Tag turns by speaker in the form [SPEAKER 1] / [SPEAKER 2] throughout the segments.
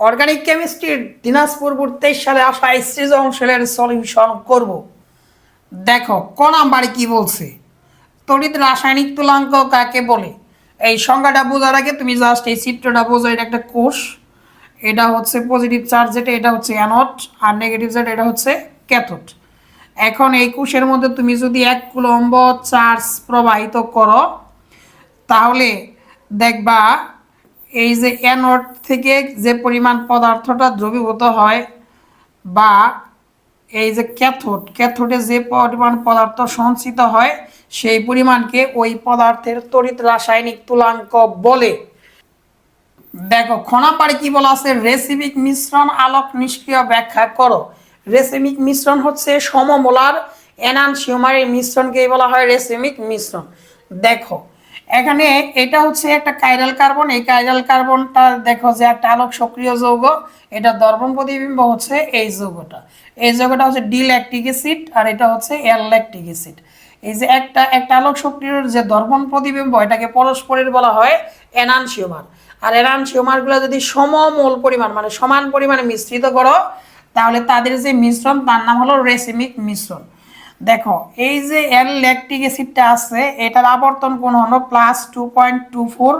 [SPEAKER 1] Organic কেমিস্ট্রির দিনাজপুর তেইশ সালে আসা এই সৃজনশীলের সলিউশন করব। দেখো, ক নাম্বারে কি বলছে? তড়িৎ রাসায়নিক তুলাঙ্ক কাকে বলে? এই সংজ্ঞাটা বোঝার আগে তুমি জাস্ট এই চিত্রটা বোঝো, এটা একটা কোষ। এটা হচ্ছে পজিটিভ চার্জ যেটা এটা হচ্ছে অ্যানোড আর নেগেটিভ যেটা এটা হচ্ছে ক্যাথোড এখন এই কোষের মধ্যে তুমি যদি এক কুলম্ব চার্জ প্রবাহিত করো, তাহলে দেখবা এই যে অ্যানোড থেকে যে পরিমাণ পদার্থটা দ্রবীভূত হয় বা এই যে ক্যাথোড, ক্যাথোডে যে পরিমাণ পদার্থ সঞ্চিত হয়, সেই পরিমাণকে ওই পদার্থের তড়িৎ রাসায়নিক তুলাঙ্ক বলে। দেখো খনাপাড়ে কি বলা আছে? রেসিমিক মিশ্রণ আলোক নিষ্ক্রিয় ব্যাখ্যা করো। রেসিমিক মিশ্রণ হচ্ছে সমমোলার এনানসিওমারের মিশ্রণকেই বলা হয় রেসিমিক মিশ্রণ। দেখো এখানে এটা হচ্ছে একটা কাইরাল কার্বন এই কাইরাল কার্বনটা দেখো যে একটা আলোক সক্রিয় যৌগ, এটা দর্পণ প্রতিবিম্ব হচ্ছে এই যৌগটা। এই যৌগটা হচ্ছে ডি ল্যাকটিক অ্যাসিড আর এটা হচ্ছে এল ল্যাকটিক অ্যাসিড। এই যে একটা একটা আলোক সক্রিয় যে দর্পণ প্রতিবিম্ব, এটাকে পরস্পরের বলা হয় এনানসিওমার আর এনানসিওমারগুলো যদি সমমূল পরিমাণ মানে সমান পরিমাণে মিশ্রিত করো, তাহলে তাদের যে মিশ্রণ, তার নাম হলো রেসিমিক মিশ্রণ। দেখো, এই যে এল ল্যাকটিক অ্যাসিডটা আছে, এটার আবর্তন কোণ হলো plus two point two four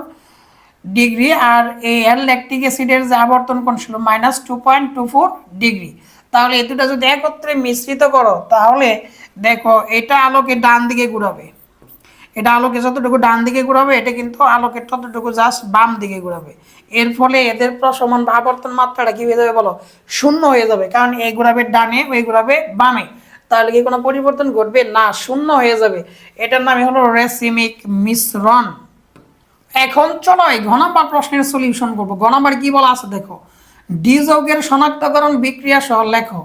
[SPEAKER 1] degree আর এই এল ল্যাকটিক অ্যাসিডের যে আবর্তন কোণ ছিল minus two point two four degree তাহলে এই দুটো যদি একত্রে মিশ্রিত করো, তাহলে দেখো, এটা আলোকে ডান দিকে ঘুরাবে। এটা আলোকে যতটুকু ডান দিকে ঘুরাবে, এটা কিন্তু আলোকে ততটুকু জাস্ট বাম দিকে ঘুরাবে। এর ফলে এদের প্রশমন আবর্তন মাত্রাটা কি হয়ে যাবে বলো? শূন্য হয়ে যাবে, কারণ এই ঘুরাবে ডানে, ওই ঘুরাবে বামে। তাহলে কি কোনো পরিবর্তন ঘটবে? না, শূন্য হয়ে যাবে। এটার নামই হলো রেসিমিক মিশ্রণ এখন চলো এই ঘ নাম্বার প্রশ্নের সলিউশন করব। ঘ নাম্বার কি বলা আছে দেখো? ডি যৌগের শনাক্তকরণ বিক্রিয়া সহ লেখো।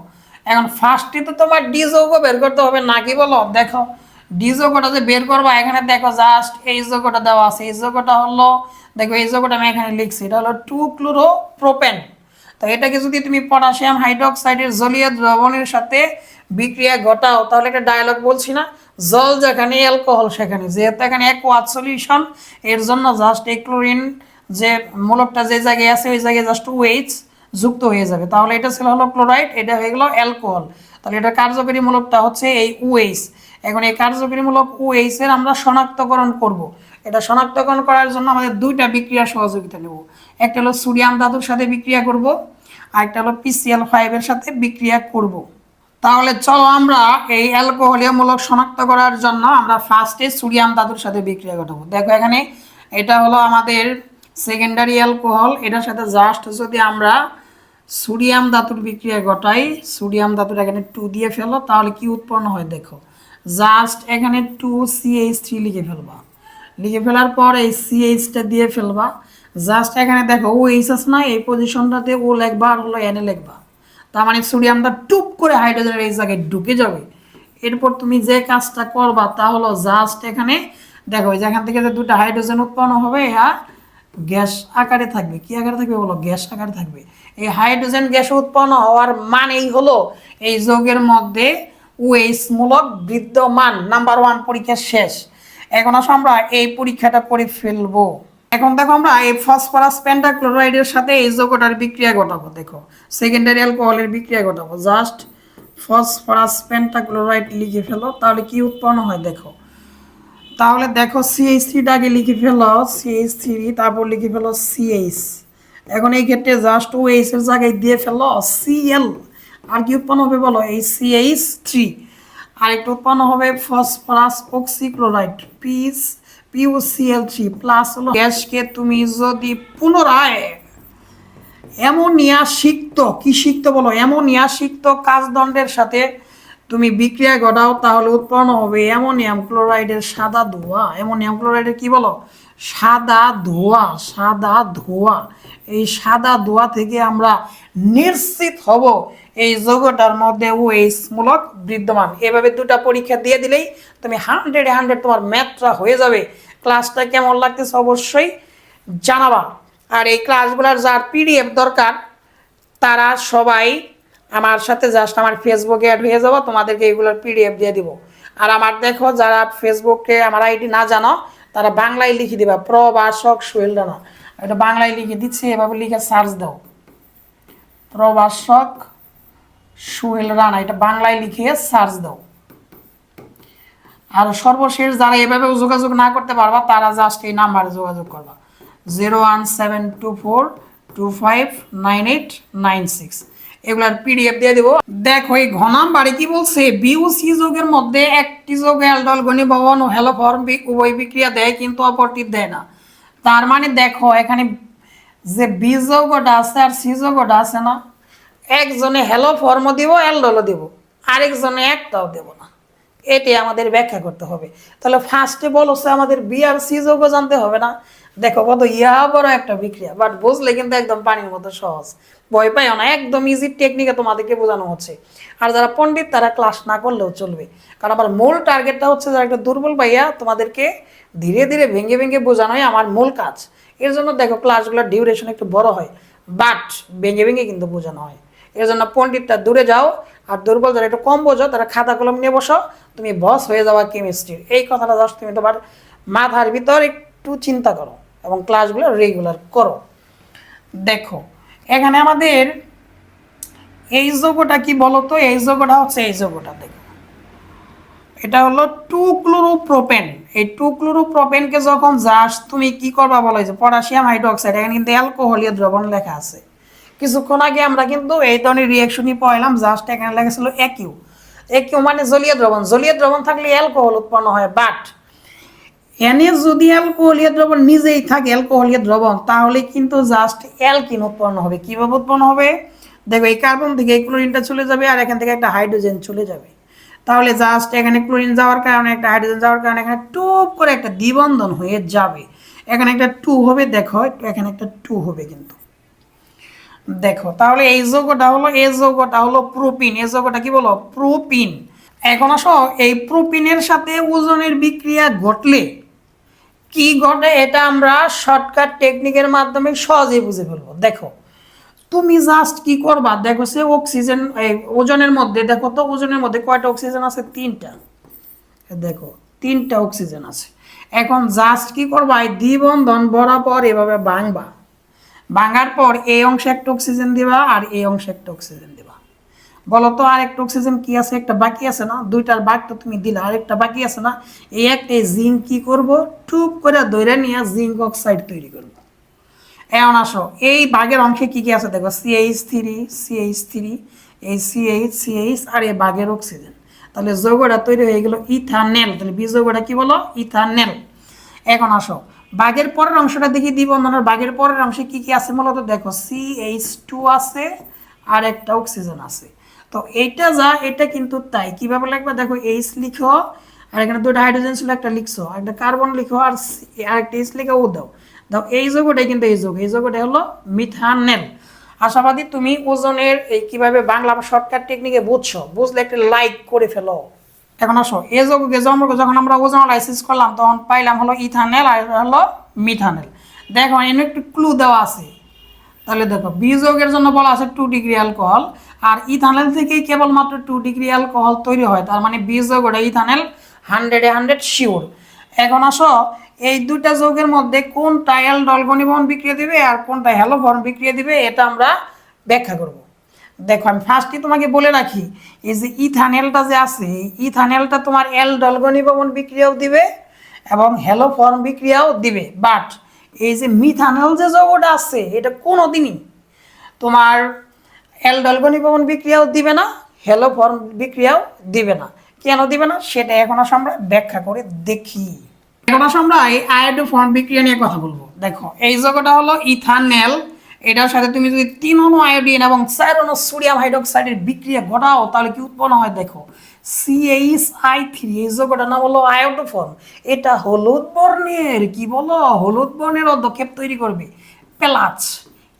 [SPEAKER 1] এখন ফার্স্টে তো তোমার ডি যৌগ বের করতে হবে, না কি বলো? দেখো ডি যৌগটা যে বের করবা, এখানে দেখো জাস্ট এই যৌগটা দেওয়া আছে। এই যৌগটা হলো, দেখো এই যৌগটা আমি এখানে লিখছি। এটা হলো টু ক্লোরো প্রোপেন তো এটাকে যদি তুমি পটাশিয়াম হাইড্রোক্সাইডের জলীয় দ্রবণের সাথে বিক্রিয়া ঘটাও, তাহলে একটা ডায়লগ বলছি না, জল যেখানে অ্যালকোহল সেখানে। যেহেতু এখানে অ্যাকোয়াজ সলিউশন এর জন্য জাস্ট এই ক্লোরিন যে মূলকটা যে জায়গায় আছে, ওই জায়গায় জাস্ট ওয়েজ যুক্ত হয়ে যাবে। তাহলে এটা ছিল হলো ক্লোরাইড এটা হয়ে গেল অ্যালকোহল তাহলে এটা কার্যকরী মূলকটা হচ্ছে এই ওএইচ এখন এই কার্যকরী মূলক ওএইচ এর আমরা শনাক্তকরণ করব। এটা শনাক্তকরণ করার জন্য আমাদের দুইটা বিক্রিয়া সহযোগিতা নেব। একটা হলো সোডিয়াম ধাতুর সাথে বিক্রিয়া করব, আর একটা হলো পিসিএল ফাইভের সাথে বিক্রিয়া করব। তাহলে চলো আমরা এই অ্যালকোহলীয় মূলক শনাক্ত করার জন্য আমরা ফার্স্টে সোডিয়াম ধাতুর সাথে বিক্রিয়া ঘটাবো। দেখো এখানে এটা হলো আমাদের সেকেন্ডারি অ্যালকোহল এটার সাথে জাস্ট যদি আমরা সোডিয়াম ধাতুর বিক্রিয়া ঘটাই, সোডিয়াম ধাতুর এখানে টু দিয়ে ফেলো, তাহলে কি উৎপন্ন হয় দেখো? জাস্ট এখানে টু সিএইচ থ্রি লিখে ফেলবা। লিখে ফেলার পর এই সিএইচটা দিয়ে ফেলবা। জাস্ট এখানে দেখো ও এইচ আছে না, এই পজিশনটাতে ও লেখবা আর হলো এনে লেখবা। তার মানে সোডিয়ামটা টুপ করে হাইড্রোজেনের এই জায়গায় ঢুকে যাবে। এরপর তুমি যে কাজটা করবা তা হলো জাস্ট এখানে দেখো, এই যে থেকে যে দুটো হাইড্রোজেন উৎপন্ন হবে ইহা গ্যাস আকারে থাকবে। কি আকারে থাকবে বলো? গ্যাস আকারে থাকবে। এই হাইড্রোজেন গ্যাস উৎপন্ন হওয়ার মানেই হলো এই যৌগের মধ্যে ওএইচ মূলক বিদ্যমান নাম্বার ওয়ান পরীক্ষা শেষ। এখন আসো আমরা এই পরীক্ষাটা করে ফেলব। এখন দেখো আমরা এই ফসফরাস পেন্টাক্লোরাইডের সাথে এই যৌগটার বিক্রিয়া ঘটাবো, দেখো। সেকেন্ডারি অ্যালকোহলের বিক্রিয়া ঘটাবো। জাস্ট ফসফরাস পেন্টাক্লোরাইড লিখে ফেলো, তাহলে কি উৎপন্ন হয়, দেখো। তাহলে দেখো সিএইচ থ্রিটা আগে লিখে ফেলো সিএইচ থ্রি তারপর লিখে ফেলো সিএইচ এখন এই ক্ষেত্রে জাস্ট ও এইচ এর জায়গায় দিয়ে ফেলো সিএল আর কি উৎপন্ন হবে বলো? এই সিএইচ থ্রি আর একটু উৎপন্ন হবে ফসফরাস অক্সিক্লোরাইড পিস পিউসিএল থ্রি প্লাস হলো গ্যাসকে তুমি যদি পুনরায় অ্যামোনিয়া সিক্ত, কি সিক্ত বলো? অ্যামোনিয়া সিক্ত কাজদণ্ডের সাথে তুমি বিক্রিয়া ঘটাও, তাহলে উৎপন্ন হবে অ্যামোনিয়াম ক্লোরাইডের সাদা ধোঁয়া। অ্যামোনিয়াম ক্লোরাইডের কি বলো? সাদা ধোঁয়া সাদা ধোঁয়া। এই সাদা ধোঁয়া থেকে আমরা নিশ্চিত হব এই যৌগটার মধ্যে ওয়েস মূলক বিদ্যমান। এভাবে দুটা পরীক্ষা দিয়ে দিলেই তুমি হান্ড্রেড হান্ড্রেড তোমার ম্যাথটা হয়ে যাবে। ক্লাসটা কেমন লাগতেছে অবশ্যই জানাবা। আর এই ক্লাসগুলোর যার পিডিএফ দরকার, তারা সবাই আমার সাথে জাস্ট আমার ফেসবুকে অ্যাড হয়ে যাব, তোমাদেরকে এগুলোর পিডিএফ দিয়ে দিব। আর আমার দেখো, যারা ফেসবুকে আমার আইডি না জানো, তারা বাংলায় লিখে দিবা প্রবাসক সোহেল রানা এটা বাংলায় লিখে দিচ্ছে, এভাবে লিখে সার্চ দাও। প্রবাসক সুহেল রানা এটা বাংলায় লিখে সার্চ দাও। আর সর্বশেষ যারা এভাবে যোগাযোগ না করতে পারবা, তারা জাস্ট এই নাম্বারে যোগাযোগ করবা। Zero one seven two four two five nine eight nine six এগুলার পিডিএফ দিয়ে দেবো। দেখো, এই ঘনাম বাড়ি কি বলছে? বিউসি যোগের মধ্যে একটি যোগ অ্যালডল ভবন ও হ্যালো ফর্ম উভয় বিক্রিয়া দেয়, কিন্তু অপরটি দেয় না। তার মানে দেখো, এখানে যে বি যৌগটা আছে আর সি যৌগটা আছে না, একজনে হ্যালো ফর্ম দিব অ্যালডলও দিব, আরেকজনে একটাও দেব না। এটি আমাদের ব্যাখ্যা করতে হবে। তাহলে ফার্স্টে বলছে আমাদের বি আর সি যৌগ জানতে হবে না। দেখো কত ইয়া বড় একটা বিক্রিয়া বাট বুঝলে কিন্তু একদম পানির মতো সহজ। ভয় পাইও না, একদম ইজি টেকনিকে তোমাদেরকে বোঝানো হচ্ছে। আর যারা পণ্ডিত, তারা ক্লাস না করলেও চলবে। কারণ আমার মূল টার্গেটটা হচ্ছে যারা একটা দুর্বল পাইয়া তোমাদেরকে ধীরে ধীরে ভেঙে ভেঙে বোঝানোই আমার মূল কাজ। এর জন্য দেখো ক্লাসগুলোর ডিউরেশন একটু বড় হয় বাট ভেঙে ভেঙে কিন্তু বোঝানো হয়। এর জন্য পণ্ডিতটা দূরে যাও, আর দুর্বল যারা একটু কম বোঝো, তারা খাতা কলম নিয়ে বসো, তুমি বস হয়ে যাওয়া কেমিস্ট্রির এই কথাটা জাস্ট তুমি তোমার মাথার ভিতর একটু চিন্তা করো। এবং ক্লাসগুলো রেগুলার করো। দেখো, এখানে আমাদের এই যোগটা কি বলতো? এই যোগটা হচ্ছে এই যোগটা, দেখো। এটা হলো টু ক্লোরোপ্রোপেন এই টু ক্লোরোপ্রোপেনকে যখন যাস, তুমি কি করবা বলো? যে পটাশিয়াম হাইড্রোক্সাইড, এখানে কিন্তু অ্যালকোহলীয় দ্রবণ লেখা আছে। কিছুক্ষণ আগে আমরা কিন্তু এই ধরনের রিয়াকশনই পড়লাম জাস্ট এখানে লেগেছিল একিউ। একিউ মানে জলীয় দ্রবণ। জলীয় দ্রবণ থাকলে অ্যালকোহল উৎপন্ন হয় বাট এনে যদি অ্যালকোহলীয় দ্রবণ নিজেই থাকে, অ্যালকোহলীয় দ্রবণ, তাহলে কিন্তু জাস্ট অ্যালকিন উৎপন্ন হবে। কীভাবে উৎপন্ন হবে? দেখো, এই কার্বন থেকে এই ক্লোরিনটা চলে যাবে আর এখান থেকে একটা হাইড্রোজেন চলে যাবে। তাহলে জাস্ট এখানে ক্লোরিন যাওয়ার কারণে, একটা হাইড্রোজেন যাওয়ার কারণে এখানে টুপ করে একটা দ্বিবন্ধন হয়ে যাবে। এখানে একটা টু হবে, দেখো এখানে একটা টু হবে কিন্তু। দেখো, তাহলে এই যৌগটা হলো, এই যৌগটা হলো প্রোপিন এই যৌগটা কি বলো? প্রোপিন এখন আসো, এই প্রোপিনের সাথে ওজনের বিক্রিয়া ঘটলে কি ঘটে এটা আমরা শর্টকাট টেকনিকের মাধ্যমে সহজেই বুঝে ফেলব। দেখো, তুমি জাস্ট কি করবা? দেখো সে অক্সিজেন ওজনের মধ্যে, দেখো তো ওজনের মধ্যে কয়টা অক্সিজেন আছে? তিনটা। দেখো, তিনটা অক্সিজেন আছে। এখন জাস্ট কি করবা? এই দ্বিবন্ধন বরাবর এভাবে ভাঙবা। ভাঙার পর এই অংশে একটা অক্সিজেন দিবা আর এই অংশে একটা অক্সিজেন দিবা। বলো তো আর একটা অক্সিজেন কি আছে, একটা বাকি আছে না? দুইটার বাঘটা তুমি দিলে আর একটা বাকি আছে না? এই একটা জিঙ্ক কি করব? টুপ করে দৈরা নিয়ে জিঙ্ক অক্সাইড তৈরি করব। এখন আসো, এই বাঘের অংশে কি কি আছে দেখো? সিএইচ থ্রি সিএইচ থ্রি এই সিএইচ সিএইচ আর এই বাঘের অক্সিজেন তাহলে যৌগটা তৈরি হয়ে গেল ইথানেল তাহলে বি যৌগটা কি বলো? ইথানেল এখন আসো বাঘের পরের অংশটা দেখি দিব দ্বিবন্ধনের বাঘের পরের অংশে কি কি আছে মূলত? দেখো সিএইচ টু আছে আর একটা অক্সিজেন আছে। তো এইটা যা এটা কিন্তু তাই। কীভাবে লাগবে? দেখো এইচ লিখো, আর এখানে দুটো হাইড্রোজেন ছিল, একটা লিখছো একটা কার্বন লিখো, আর C- আর একটা এইচ লিখে ও দাও। দাও, এই যৌগটাই কিন্তু এই যৌগ। এই যৌগটা হলো মিথানেল আশাবাদী তুমি ওজনের এই কীভাবে বাংলা শর্টকাট টেকনিকে বুঝছ? বুঝলে একটা লাইক করে ফেলো। এখন আসো, এ যৌগকে জন্ম যখন আমরা ওজন লাইসেন্স করলাম, তখন পাইলাম হলো ইথানেল আর হলো মিথানেল দেখো, এনে একটু ক্লু দেওয়া আছে। তাহলে দেখো বিযোগের জন্য বলা আছে টু ডিগ্রি অ্যালকোহল আর ইথানেল থেকেই কেবলমাত্র টু ডিগ্রি অ্যালকোহল তৈরি হয়, তার মানে বিযোগ ওটা ইথানেল হান্ড্রেডে হান্ড্রেড শিওর এখন আসো, এই দুইটা যৌগের মধ্যে কোনটা অ্যালডল গণিবহন বিক্রিয়া দিবে আর কোনটা হ্যালোভন বিক্রিয়া দিবে, এটা আমরা ব্যাখ্যা করব। দেখো, আমি ফার্স্টই তোমাকে বলে রাখি, এই যে ইথানেলটা যে আছে ইথানেলটা তোমার এল অ্যালডল গণিবহন বিক্রিয়াও দিবে এবং হ্যালো ফর্ম বিক্রিয়াও দিবে। বাট এই যে মিথানল যে যৌগটা আছে, এটা কোনো দিনই তোমার অ্যালডলগনি ভবন বিক্রিয়াও দিবে না হ্যালো ফর্ম বিক্রিয়াও দিবে না। কেন দিবে না? সেটা এখন আসলে আমরা ব্যাখ্যা করে দেখি। এখন আসলে আমরা এই আয়োডো ফর্ম বিক্রিয়া নিয়ে কথা বলব। দেখো, এই যৌগটা হলো ইথানেল। এটার সাথে তুমি যদি তিন অনু আয়োডিন এবং চার অনু সোডিয়াম হাইড্রোক্সাইডের বিক্রিয়া ঘটাও, তাহলে কি উৎপন্ন হয়? দেখো সিএইচ আই থ্রি এই যৌগটার নাম হলো আয়োডোফর্ম এটা হলুদ বর্ণের, কি বলো? হলুদ বর্ণের অধ্যক্ষেপ তৈরি করবে। পেলাচ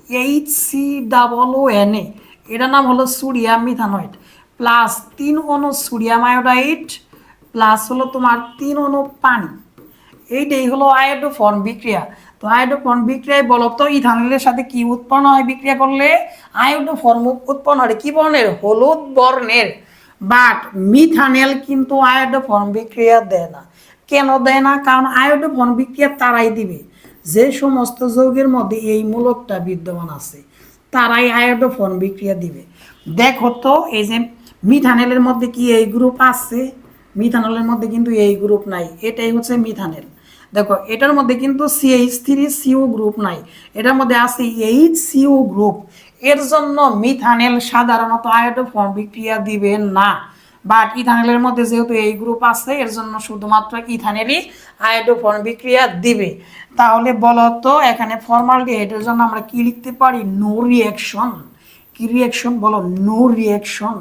[SPEAKER 1] H C double O N A এটার নাম হলো সোডিয়াম মিথানয়েড। প্লাস তিন অনু সোডিয়াম আয়োডাইড, প্লাস হলো তোমার তিন অনু পানি। এইটাই হলো আয়োডোফর্ম বিক্রিয়া। তো আয়োডোফর্ম বিক্রিয়ায় বলো তো ইথানলের সাথে কি উৎপন্ন হয় বিক্রিয়া করলে? আয়োডোফর্ম উৎপন্ন হয় কি বর্ণের? হলুদ বর্ণের। বাট মিথানেল কিন্তু আয়োডোফর্ম বিক্রিয়া দেয় না। কেন দেয় না? কারণ আয়োডোফর্ম বিক্রিয়া তারাই দিবে। যে সমস্ত যৌগের মধ্যে এই মূলকটা বিদ্যমান আছে। তারাই আয়োডোফোন বিক্রিয়া দিবে। দেখো তো, এই যে মিথানেলের মধ্যে কি এই গ্রুপ আছে? মিথানলের মধ্যে কিন্তু এই গ্রুপ নাই। এটাই হচ্ছে মিথানেল। দেখো, এটার মধ্যে কিন্তু সিএইচ থ্রি সিও গ্রুপ নাই। এটার মধ্যে আছে এইচ সিও গ্রুপ এর জন্য মিথানেল সাধারণত আয়োডোফর্ম বিক্রিয়া দিবে না। বাট ইথানেলের মধ্যে যেহেতু এই গ্রুপ আছে, এর জন্য শুধুমাত্র ইথানেরই আয়োডোফর্ম বিক্রিয়া দিবে। তাহলে বলো তো, এখানে ফর্মালডিহাইডের জন্য আমরা কি লিখতে পারি? নো রিয়াকশন কি রিয়াকশন বলো no reaction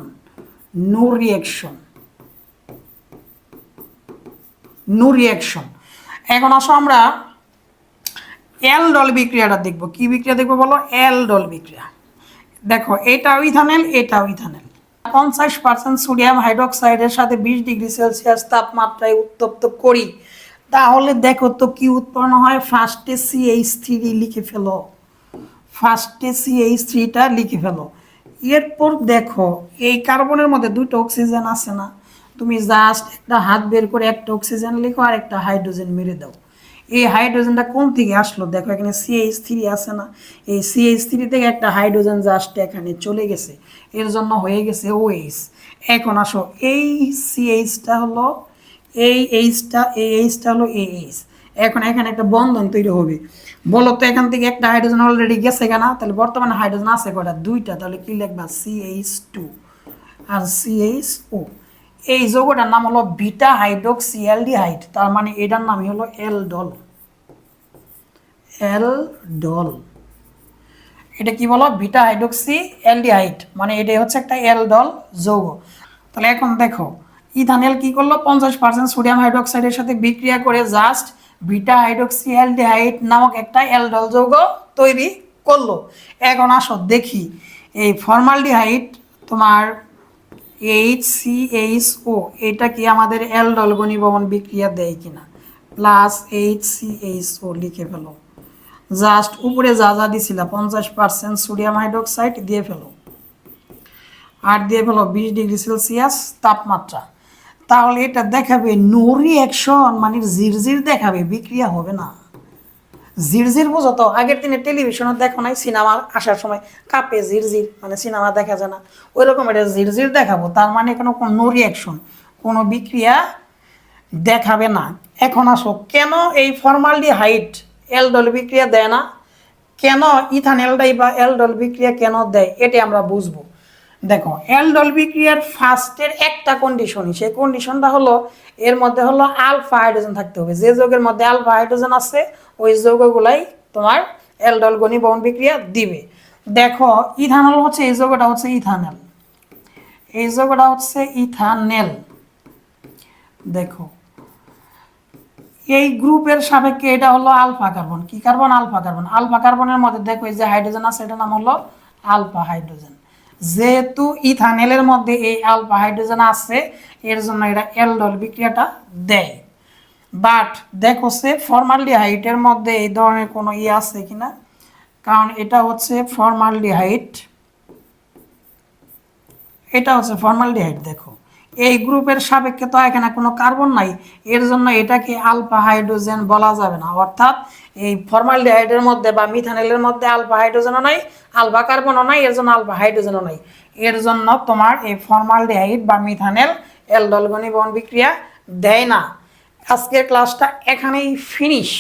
[SPEAKER 1] no reaction no reaction এখন আসো আমরা এল ডল বিক্রিয়াটা দেখব। কি বিক্রিয়া দেখব বলো? এল ডল বিক্রিয়া। দেখো, এটাও ইথানেল এটাও ইথানেল পঞ্চাশ পার্সেন্ট সোডিয়াম হাইড্রোক্সাইডের সাথে বিশ ডিগ্রি সেলসিয়াস তাপমাত্রায় উত্তপ্ত করি। তাহলে দেখো তো কি উৎপন্ন হয়? ফার্স্টে থ্রি লিখে ফেলো। ফার্স্টে থ্রিটা লিখে ফেলো। এরপর দেখো, এই কার্বনের মধ্যে দুটো অক্সিজেন আছে না। তুমি জাস্ট একটা হাত বের করে একটা অক্সিজেন লিখো আর একটা হাইড্রোজেন মেরে দাও। এই হাইড্রোজেনটা কোন থেকে আসলো? দেখো এখানে সিএইচ থ্রি আছে না। এই সিএইচ থ্রি থেকে একটা হাইড্রোজেন জাস্ট এখানে চলে গেছে। এর জন্য হয়ে গেছে ওএইচ এখন আসো, এই সিএইচটা হলো, এই এইচটা এই এইচটা হলো এই এইচ। এখন এখানে একটা বন্ধন তৈরি হবে। বলো তো এখান থেকে একটা হাইড্রোজেন অলরেডি গেছে কেনা? তাহলে বর্তমানে হাইড্রোজেন আছে কটা দুইটা। তাহলে কি লিখবা? সিএইচ টু আর সিএইচ ও। এই যৌগটার নাম হলো বিটা হাইড্রোক্সিয়ালডিহাইড তার মানে এটার নামই হলো এল ডল। এল ডল। এটা কি বলো? ভিটা হাইড্রোক্সি অ্যালডিহাইড মানে এটাই হচ্ছে একটা এল ডল যৌগ। তাহলে এখন দেখো, ইথানেল কি করল? পঞ্চাশ পার্সেন্ট সোডিয়াম হাইড্রোক্সাইডের সাথে বিক্রিয়া করে জাস্ট ভিটা হাইড্রোক্সি অ্যালডিহাইড নামক একটা এলডল যৌগ তৈরি করল। এখন আসো দেখি, এই ফর্মালডিহাইড তোমার এইচ সি এইচ ও এটা কি আমাদের এলডল গণিবমন বিক্রিয়া দেয় কিনা? Plus H C H O লিখে ফেলো। জাস্ট উপরে যা যা দিছিল, পঞ্চাশ পার্সেন্ট সোডিয়াম হাইড্রোক্সাইড দিয়ে ফেলো। আর দিয়ে ফেলো বিশ ডিগ্রি সেলসিয়াস তাপমাত্রা। তাহলে এটা দেখাবে নো রিয়াকশন মানে জিরজির দেখাবে, বিক্রিয়া হবে না। জিরজির বোঝো তো, আগের দিনে টেলিভিশনে দেখো নাই, সিনেমা আসার সময় কাপে জিরজির মানে সিনেমা দেখা যায় না। ওই রকম এটা জিরজির দেখাবো, তার মানে কোনো কোনো নো রিয়াকশন কোনো বিক্রিয়া দেখাবে না। এখন আসো, কেন এই ফর্মালডি এলডল বিক্রিয়া দেয় না। কেন ইথানেলডাই বা এলডল বিক্রিয়া কেন দেয়, এটা আমরা বুঝব। দেখো এলডল বিক্রিয়ার ফার্স্টের একটা কন্ডিশনই সেই কন্ডিশনটা হলো, এর মধ্যে হলো আলফা হাইড্রোজেন থাকতে হবে। যে যৌগের মধ্যে আলফা হাইড্রোজেন আছে, ওই যৌগগুলাই তোমার এলডল গণিবহন বিক্রিয়া দিবে। দেখো ইথানল হচ্ছে, এই যৌগটা হচ্ছে ইথানেল এই যৌগটা হচ্ছে ইথানেল দেখো এই গ্রুপের সাপেক্ষে এটা হলো আলফা কার্বন। কি কার্বন? Alpha carbon. আলফা কার্বনের মধ্যে দেখো এই যে হাইড্রোজেন আছে, এটার নাম হলো আলফা হাইড্রোজেন। যেহেতু ইথানেলের মধ্যে এই আলফা হাইড্রোজেন আছে, এর জন্য এটা এলডল বিক্রিয়াটা দেয়। বাট দেখো সে ফর্মালডিহাইডের মধ্যে এই ধরনের কোনো ইয়ে আছে কিনা? কারণ এটা হচ্ছে ফর্মালডিহাইড এটা হচ্ছে ফর্মালডিহাইড দেখো। এই গ্রুপের সাপেক্ষে তো এখানে কোনো কার্বন নাই। এর জন্য এটাকে আলফা হাইড্রোজেন বলা যাবে না। অর্থাৎ এই ফর্মালডিহাইডের মধ্যে বা মিথানেলের মধ্যে আলফা হাইড্রোজেনও নাই, আলফা কার্বনও নাই, এর জন্য আলফা হাইড্রোজেনও নাই। এর জন্য তোমার এই ফর্মালডিহাইড বা মিথানেল এলডল বন বিক্রিয়া দেয় না। আজকের ক্লাসটা এখানেই ফিনিশ